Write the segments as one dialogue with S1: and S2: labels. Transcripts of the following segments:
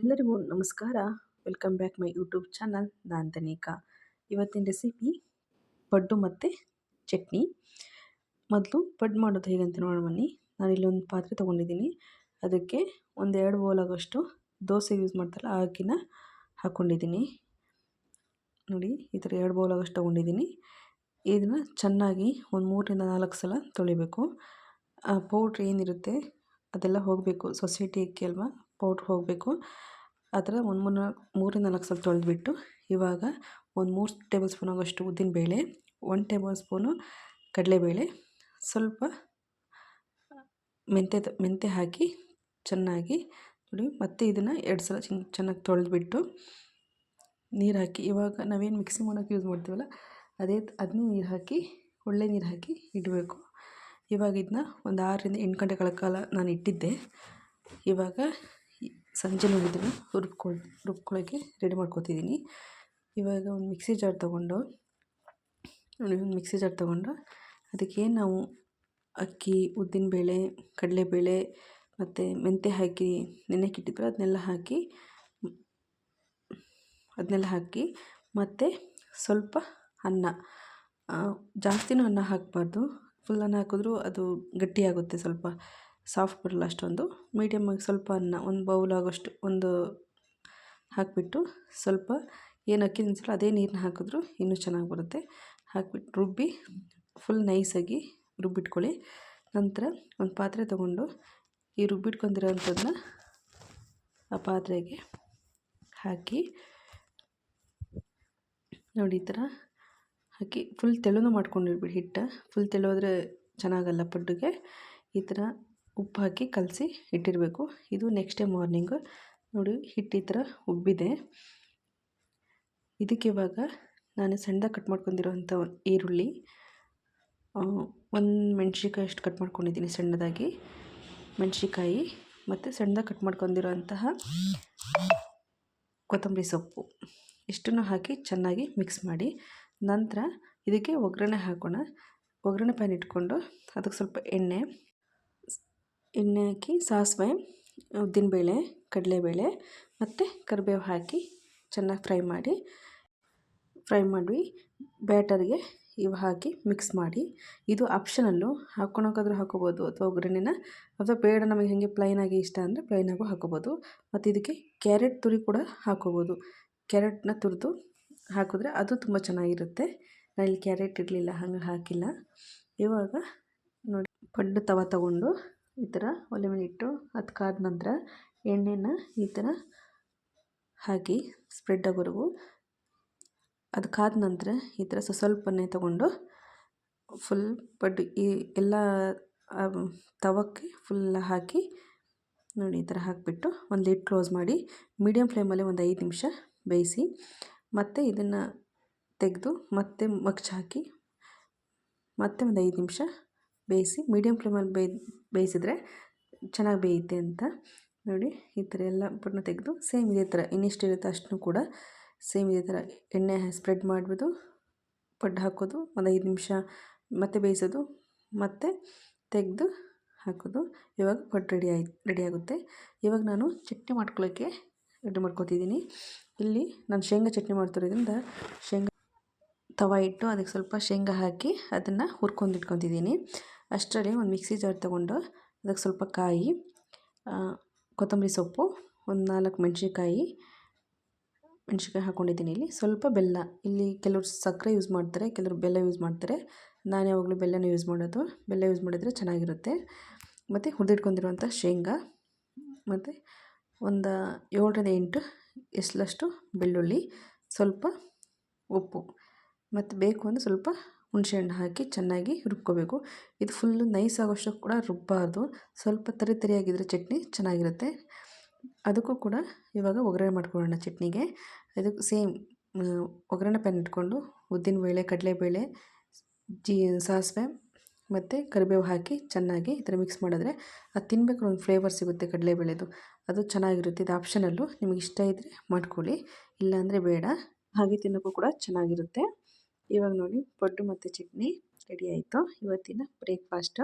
S1: ಎಲ್ಲರಿಗೂ ನಮಸ್ಕಾರ. Welcome back my YouTube channel ನಾನ್ ತನಿಕಾ ಇವತ್ತಿನ ರೆಸಿಪಿ ಪಡ್ಡು ಮತ್ತು ಚಟ್ನಿ. ಮೊದಲು ಪಡ್ಡು ಮಾಡೋದು ಹೇಗಂತ ನೋಡೋಣ ಬನ್ನಿ. ನಾನು ಇಲ್ಲೊಂದು ಪಾತ್ರೆ ತೊಗೊಂಡಿದ್ದೀನಿ. ಅದಕ್ಕೆ ಒಂದು ಎರಡು ಬೌಲ್ ಆಗೋಷ್ಟು ದೋಸೆ ಯೂಸ್ ಮಾಡ್ತಾರಲ್ಲ ಆ ಅಕ್ಕಿನ ಹಾಕ್ಕೊಂಡಿದ್ದೀನಿ ನೋಡಿ, ಈ ಥರ ಎರಡು ಬೌಲ್ ಆಗೋಷ್ಟು ತೊಗೊಂಡಿದ್ದೀನಿ. ಇದನ್ನು ಚೆನ್ನಾಗಿ ಒಂದು ಮೂರರಿಂದ ನಾಲ್ಕು ಸಲ ತೊಳಿಬೇಕು. ಪೌಡ್ರ್ ಏನಿರುತ್ತೆ ಅದೆಲ್ಲ ಹೋಗಬೇಕು. ಸೊಸೈಟಿ ಅಕ್ಕಿ ಅಲ್ವಾ? ಪೌಡ್ರ್ ಹೋಗಬೇಕು. ಆ ಥರ ಒಂದು ಮೂರು ಮೂರಿಂದ ನಾಲ್ಕು ಸಲ ತೊಳೆದ್ಬಿಟ್ಟು ಇವಾಗ ಒಂದು ಮೂರು ಟೇಬಲ್ ಸ್ಪೂನ್ ಆಗೋಷ್ಟು ಉದ್ದಿನಬೇಳೆ ಒನ್ ಟೇಬಲ್ ಸ್ಪೂನು ಕಡಲೆಬೇಳೆ ಸ್ವಲ್ಪ ಮೆಂತ್ಯ ಮೆಂತ್ಯ ಹಾಕಿ ಚೆನ್ನಾಗಿ ನೋಡಿ, ಮತ್ತೆ ಇದನ್ನು ಎರಡು ಸಲ ಚೆನ್ನಾಗಿ ತೊಳೆದ್ಬಿಟ್ಟು ನೀರು ಹಾಕಿ, ಇವಾಗ ನಾವೇನು ಮಿಕ್ಸಿ ಮಾಡೋಕ್ಕೆ ಯೂಸ್ ಮಾಡ್ತೀವಲ್ಲ, ಅದೇ ಅದನ್ನೇ ನೀರು ಹಾಕಿ, ಒಳ್ಳೆ ನೀರು ಹಾಕಿ ಇಡಬೇಕು. ಇವಾಗ ಇದನ್ನ ಒಂದು ಆರರಿಂದ ಎಂಟು ಗಂಟೆಗಳ ಕಾಲ ನಾನು ಇಟ್ಟಿದ್ದೆ. ಇವಾಗ ಸಂಜೆ ಇದನ್ನು ರುಬ್ಕೊಳ್ ರುಬ್ಕೊಳ್ಳೋಕ್ಕೆ ರೆಡಿ ಮಾಡ್ಕೊತಿದ್ದೀನಿ. ಇವಾಗ ಒಂದು ಮಿಕ್ಸಿ ಜಾರ್ ತೊಗೊಂಡು ಒಂದು ಮಿಕ್ಸಿ ಜಾರ್ ತೊಗೊಂಡು, ಅದಕ್ಕೆ ನಾವು ಅಕ್ಕಿ ಉದ್ದಿನಬೇಳೆ ಕಡಲೆಬೇಳೆ ಮತ್ತು ಮೆಂತ್ಯ ಹಾಕಿ ನೆನೆಯಕ್ಕಿಟ್ಟಿದ್ವಿ ಅದನ್ನೆಲ್ಲ ಹಾಕಿ ಅದನ್ನೆಲ್ಲ ಹಾಕಿ, ಮತ್ತು ಸ್ವಲ್ಪ ಅನ್ನ ಜಾಸ್ತಿನೂ ಅನ್ನ ಹಾಕಬಾರ್ದು. ಫುಲ್ ಅನ್ನ ಹಾಕಿದ್ರೂ ಅದು ಗಟ್ಟಿಯಾಗುತ್ತೆ ಸ್ವಲ್ಪ. ಸಾಫ್ಟ್ ಬರಲ್ಲ ಅಷ್ಟೊಂದು. ಮೀಡಿಯಮ್ಮಾಗಿ ಸ್ವಲ್ಪ ಅನ್ನ, ಒಂದು ಬೌಲ್ ಆಗೋಷ್ಟು, ಒಂದು ಹಾಕಿಬಿಟ್ಟು ಸ್ವಲ್ಪ ಏನು ಅಕ್ಕಿ ನೆನೆಸಿಲ್ಲ ಅದೇ ನೀರನ್ನ ಹಾಕಿದ್ರು ಇನ್ನೂ ಚೆನ್ನಾಗಿ ಬರುತ್ತೆ. ಹಾಕಿಬಿಟ್ಟು ರುಬ್ಬಿ ಫುಲ್ ನೈಸಾಗಿ ರುಬ್ಬಿಟ್ಕೊಳ್ಳಿ. ನಂತರ ಒಂದು ಪಾತ್ರೆ ತೊಗೊಂಡು ಈ ರುಬ್ಬಿಟ್ಕೊಂಡಿರೋ ಅಂಥದ್ದನ್ನ ಆ ಪಾತ್ರೆಗೆ ಹಾಕಿ, ನೋಡಿ ಈ ಥರ ಹಾಕಿ ಫುಲ್ ತೆಳುನೂ ಮಾಡ್ಕೊಂಡಿರ್ಬಿಡಿ ಹಿಟ್ಟು. ಫುಲ್ ತೆಳುವಾದರೆ ಚೆನ್ನಾಗಲ್ಲ ಪಡ್ಡುಗೆ. ಈ ಥರ ಉಪ್ಪು ಹಾಕಿ ಕಲಸಿ ಇಟ್ಟಿರಬೇಕು. ಇದು ನೆಕ್ಸ್ಟ್ ಡೇ ಮಾರ್ನಿಂಗು ನೋಡಿ, ಹಿಟ್ಟು ಈ ಥರ ಉಬ್ಬಿದೆ. ಇದಕ್ಕೆ ಇವಾಗ ನಾನು ಸಣ್ಣದಾಗಿ ಕಟ್ ಮಾಡ್ಕೊಂಡಿರೋಂಥ ಈರುಳ್ಳಿ ಒಂದು ಮೆಣ್ಸಿನ್ಕಾಯಿ ಅಷ್ಟು ಕಟ್ ಮಾಡ್ಕೊಂಡಿದ್ದೀನಿ ಸಣ್ಣದಾಗಿ. ಮೆಣಸಿಕಾಯಿ ಮತ್ತು ಸಣ್ಣದಾಗಿ ಕಟ್ ಮಾಡ್ಕೊಂಡಿರೋಂತಹ ಕೊತ್ತಂಬರಿ ಸೊಪ್ಪು. ಇಷ್ಟನ್ನು ಹಾಕಿ ಚೆನ್ನಾಗಿ ಮಿಕ್ಸ್ ಮಾಡಿ. ನಂತರ ಇದಕ್ಕೆ ಒಗ್ಗರಣೆ ಹಾಕೋಣ. ಒಗ್ಗರಣೆ ಪ್ಯಾನ್ ಇಟ್ಕೊಂಡು ಅದಕ್ಕೆ ಸ್ವಲ್ಪ ಎಣ್ಣೆ ಎಣ್ಣೆ ಹಾಕಿ ಸಾಸಿವೆ ಉದ್ದಿನಬೇಳೆ ಕಡಲೆಬೇಳೆ ಮತ್ತು ಕರಿಬೇವು ಹಾಕಿ ಚೆನ್ನಾಗಿ ಫ್ರೈ ಮಾಡಿ ಫ್ರೈ ಮಾಡಿ ಬ್ಯಾಟರ್ಗೆ ಇವು ಹಾಕಿ ಮಿಕ್ಸ್ ಮಾಡಿ. ಇದು ಆಪ್ಷನಲ್ಲು ಹಾಕ್ಕೊಳಕ್ಕಾದ್ರೂ ಹಾಕೋಬೋದು ಅಥವಾ ಒಗ್ಗರಣೆನ ಅಥವಾ ಬೇಡ ನಮಗೆ ಹೇಗೆ ಪ್ಲೈನಾಗಿ ಇಷ್ಟ ಅಂದರೆ ಪ್ಲೈನಾಗೂ ಹಾಕೋಬೋದು. ಮತ್ತು ಇದಕ್ಕೆ ಕ್ಯಾರೆಟ್ ತುರಿ ಕೂಡ ಹಾಕೋಬೋದು. ಕ್ಯಾರೆಟ್ನ ತುರಿದು ಹಾಕಿದ್ರೆ ಅದು ತುಂಬ ಚೆನ್ನಾಗಿರುತ್ತೆ. ನಾನಿಲ್ಲಿ ಕ್ಯಾರೆಟ್ ಇರಲಿಲ್ಲ ಹಂಗೆ ಹಾಕಿಲ್ಲ. ಇವಾಗ ನೋಡಿ, ಪಡ್ಡು ತವ ತಗೊಂಡು ಈ ಥರ ಒಲೆ ಮೇಲೆ ಇಟ್ಟು ಅದು ಕಾದ ನಂತರ ಎಣ್ಣೆನ ಈ ಥರ ಹಾಕಿ ಸ್ಪ್ರೆಡ್ ಆಗೋವರೆಗೂ ಅದು ಕಾದ ನಂತರ ಈ ಥರ ಸ್ವಲ್ಪನೇ ತಗೊಂಡು ಫುಲ್ ಬಡ್ ಈ ಎಲ್ಲ ತವಕ್ಕೆ ಫುಲ್ ಹಾಕಿ ನೋಡಿ ಈ ಥರ ಹಾಕಿಬಿಟ್ಟು ಒಂದು ಲಿಟ್ ಕ್ಲೋಸ್ ಮಾಡಿ ಮೀಡಿಯಮ್ ಫ್ಲೇಮಲ್ಲಿ ಒಂದು ಐದು ನಿಮಿಷ ಬೇಯಿಸಿ ಮತ್ತು ಇದನ್ನು ತೆಗೆದು ಮತ್ತೆ ಮಗ್ಚ್ ಹಾಕಿ ಮತ್ತೆ ಒಂದು ಐದು ನಿಮಿಷ ಬೇಯಿಸಿ ಮೀಡಿಯಮ್ ಫ್ಲೇಮಲ್ಲಿ ಬೇಯ್, ಬೇಯಿಸಿದ್ರೆ ಚೆನ್ನಾಗಿ ಬೇಯುತ್ತೆ ಅಂತ. ನೋಡಿ, ಈ ಥರ ಎಲ್ಲ ಪುಟ್ನ ತೆಗೆದು ಸೇಮ್ ಇದೇ ಥರ ಇನ್ನೆಷ್ಟಿರುತ್ತೆ ಅಷ್ಟನ್ನು ಕೂಡ ಸೇಮ್ ಇದೇ ಥರ ಎಣ್ಣೆ ಸ್ಪ್ರೆಡ್ ಮಾಡಿಬಿಟ್ಟು ಪಡ್ಡು ಹಾಕೋದು, ಒಂದು ಐದು ನಿಮಿಷ ಮತ್ತೆ ಬೇಯಿಸೋದು, ಮತ್ತು ತೆಗೆದು ಹಾಕೋದು. ಇವಾಗ ಪಡ್ಡು ರೆಡಿ ಆಯ್ತು ರೆಡಿ ಆಗುತ್ತೆ. ಇವಾಗ ನಾನು ಚಟ್ನಿ ಮಾಡ್ಕೊಳ್ಳೋಕ್ಕೆ ರೆಡಿ ಮಾಡ್ಕೊತಿದ್ದೀನಿ. ಇಲ್ಲಿ ನಾನು ಶೇಂಗಾ ಚಟ್ನಿ ಮಾಡ್ತಿರೋದ್ರಿಂದ ಶೇಂಗಾ ತವ ಇಟ್ಟು ಅದಕ್ಕೆ ಸ್ವಲ್ಪ ಶೇಂಗಾ ಹಾಕಿ ಅದನ್ನು ಹುರ್ಕೊಂಡು ಇಟ್ಕೊತಿದ್ದೀನಿ. ಅಷ್ಟರಲ್ಲಿ ಒಂದು ಮಿಕ್ಸಿ ಜಾರ್ ತೊಗೊಂಡು ಅದಕ್ಕೆ ಸ್ವಲ್ಪ ಕಾಯಿ ಕೊತ್ತಂಬರಿ ಸೊಪ್ಪು, ಒಂದು ನಾಲ್ಕು ಮೆಣಸಿನ್ಕಾಯಿ ಮೆಣಸಿನ್ಕಾಯಿ ಹಾಕ್ಕೊಂಡಿದ್ದೀನಿ ಇಲ್ಲಿ. ಸ್ವಲ್ಪ ಬೆಲ್ಲ, ಇಲ್ಲಿ ಕೆಲವರು ಸಕ್ಕರೆ ಯೂಸ್ ಮಾಡ್ತಾರೆ, ಕೆಲವರು ಬೆಲ್ಲ ಯೂಸ್ ಮಾಡ್ತಾರೆ. ನಾನು ಯಾವಾಗಲೂ ಬೆಲ್ಲನೇ ಯೂಸ್ ಮಾಡೋದು. ಬೆಲ್ಲ ಯೂಸ್ ಮಾಡಿದರೆ ಚೆನ್ನಾಗಿರುತ್ತೆ. ಮತ್ತು ಹುರಿದಿಟ್ಕೊಂಡಿರುವಂಥ ಶೇಂಗಾ, ಮತ್ತು ಒಂದು ಏಳರಿಂದ ಎಂಟು ಎಸ್ಲಷ್ಟು ಬೆಳ್ಳುಳ್ಳಿ, ಸ್ವಲ್ಪ ಉಪ್ಪು. ಮತ್ತು ಬೇಕು ಅಂದರೆ ಸ್ವಲ್ಪ ಹುಣಸೆಹಣ್ಣು ಹಾಕಿ ಚೆನ್ನಾಗಿ ರುಬ್ಕೋಬೇಕು. ಇದು ಫುಲ್ಲು ನೈಸ್ ಆಗೋಷ್ಟು ಕೂಡ ರುಬ್ಬಾರ್ದು. ಸ್ವಲ್ಪ ತರಿ ತರಿಯಾಗಿದ್ದರೆ ಚಟ್ನಿ ಚೆನ್ನಾಗಿರುತ್ತೆ. ಅದಕ್ಕೂ ಕೂಡ ಇವಾಗ ಒಗ್ಗರಣೆ ಮಾಡ್ಕೊಳ್ಳೋಣ ಚಟ್ನಿಗೆ. ಇದಕ್ಕೆ ಸೇಮ್ ಒಗ್ಗರಣೆ ಪ್ಯಾನ್ ಇಟ್ಕೊಂಡು ಉದ್ದಿನಬೇಳೆ ಕಡಲೆಬೇಳೆ ಜೀ, ಸಾಸಿವೆ ಮತ್ತು ಕರಿಬೇವು ಹಾಕಿ ಚೆನ್ನಾಗಿ ಈ ಥರ ಮಿಕ್ಸ್ ಮಾಡಿದ್ರೆ ಅದು ತಿನ್ಬೇಕು ಒಂದು ಫ್ಲೇವರ್ ಸಿಗುತ್ತೆ ಕಡಲೆಬೇಳೆದು ಅದು ಚೆನ್ನಾಗಿರುತ್ತೆ. ಇದು ಆಪ್ಷನಲ್ಲು ನಿಮಗೆ ಇಷ್ಟ ಇದ್ದರೆ ಮಾಡ್ಕೊಳ್ಳಿ. ಇಲ್ಲಾಂದರೆ ಬೇಡ. ಹಾಗೆ ತಿನ್ನೋಕ್ಕೂ ಕೂಡ ಚೆನ್ನಾಗಿರುತ್ತೆ. ಇವಾಗ ನೋಡಿ ಪಡ್ಡು ಮತ್ತು ಚಟ್ನಿ ರೆಡಿ ಆಯಿತು. ಇವತ್ತಿನ ಬ್ರೇಕ್ಫಾಸ್ಟು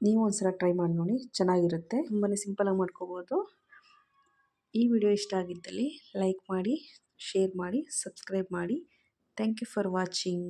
S1: ನೀವು ಒಂದ್ಸಲ ಟ್ರೈ ಮಾಡಿ ನೋಡಿ, ಚೆನ್ನಾಗಿರುತ್ತೆ. ತುಂಬಾ ಸಿಂಪಲಾಗಿ ಮಾಡ್ಕೋಬೋದು. ಈ ವಿಡಿಯೋ ಇಷ್ಟ ಆಗಿದ್ದಲ್ಲಿ ಲೈಕ್ ಮಾಡಿ ಶೇರ್ ಮಾಡಿ ಸಬ್ಸ್ಕ್ರೈಬ್ ಮಾಡಿ. Thank you for watching